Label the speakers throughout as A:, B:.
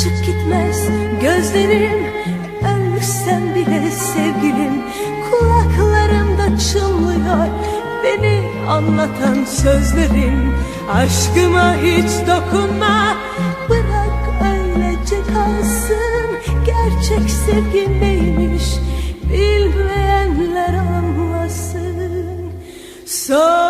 A: Açık gitmez. Gözlerim Ölsem bile sevgilim. Kulaklarımda çınlıyor Beni anlatan sözlerim. Aşkıma hiç dokunma Bırak öylece kalsın. Gerçek sevgi neymiş Bilmeyenler anlasın. Son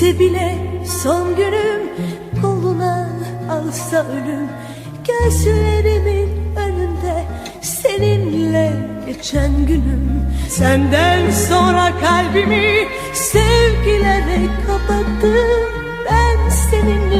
A: Gelse bile son günüm koluna alsa ölüm. Gözlerimin önünde seninle geçen günüm. Senden sonra kalbimi sevgilere kapattım. Ben senin